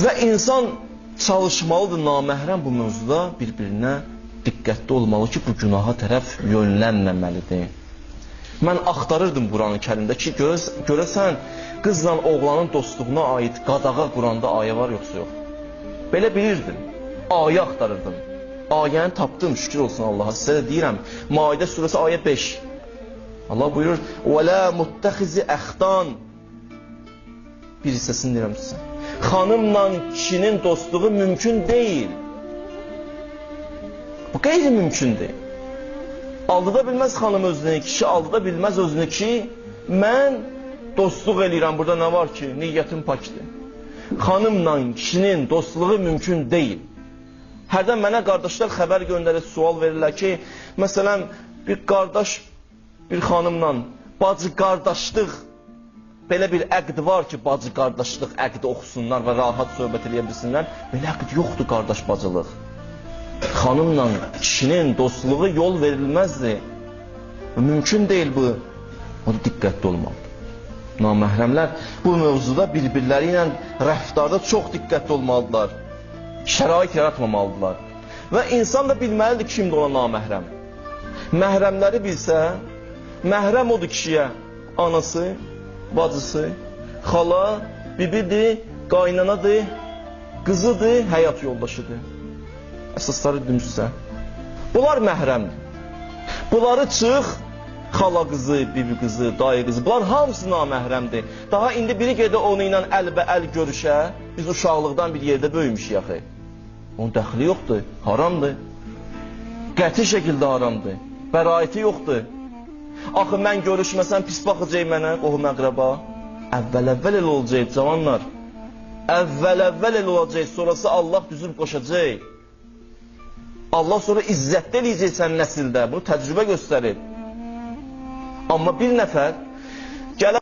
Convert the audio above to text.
Və insan çalışmalıdır naməhrəm bu mövzuda bir-birinə diqqətli olmalı ki, bu günaha tərəf yönlənməməlidir. Mən axtarırdım Quran-ı Kərimdə ki, görəs görəsən qızla oğlanın dostluğuna aid qadağa Quranda ayə var yoxsa yox. Belə bilirdim. Ayə axtarırdım. Ayəni tapdım, şükür olsun Allaha. Sizə də deyirəm, Maidə surəsi ayə 5. Allah buyurur: "Və la muttaxizi əxdan" bir hissəsini deyirəm sizə. Xanımla kişinin dostluğu mümkün deyil. Bu qeyri-mümkündür. Aldıda bilməz xanım özünü, kişi aldıda bilməz özünü ki, mən dostluq eləyirəm, burada nə var ki, niyyətim pakdır. Xanımla kişinin dostluğu mümkün deyil. Hərdən mənə qardaşlar xəbər göndərir, sual verirlər ki, məsələn, bir qardaş bir xanımla bacı qardaşlıq belə bir əqd var ki, bacı qardaşlıq əqdi oxusunlar və rahat söhbət eləyə bilsinlər. Belə əqd yoxdur qardaş bacılıq. Xanımla kişinin dostluğu yol verilməzdir. Mümkün deyil bu. O diqqətli olmalıdır. Naməhrəmlər bu mövzuda bir-birləri ilə rəftarda çox diqqətli olmalıdırlar. Şərait yaratmamalıdırlar. Və insan da bilməlidir kimdir ona naməhrəm. Məhrəmləri bilsə, məhrəm odur kişiyə anası, bacısı, xala, bibidir, qaynanadır, qızıdır, həyat yoldaşıdır. Əsasları dümüşsə. Bunlar məhrəmdir. Bunları çıx, xala qızı, bibi qızı, dayı qızı, bunlar hamısı naməhrəmdir. Daha indi biri gedə onu ilə əlbə-əl görüşə, biz uşaqlıqdan bir yerdə böyümüşük axı. Onun dəxli yoxdur, haramdır. Qəti şəkildə haramdır. Bəraəti yoxdur. Axı mən görüşməsəm pis baxacaq mənə, qohum əqrəba. Əvvəl-əvvəl elə olacaq cavanlar. Əvvəl-əvvəl elə olacaq, sonrası Allah düzüb qoşacaq. Allah sonra izzətdə eləyəcək sən nəsildə. Bunu təcrübə göstərir. Amma bir nəfər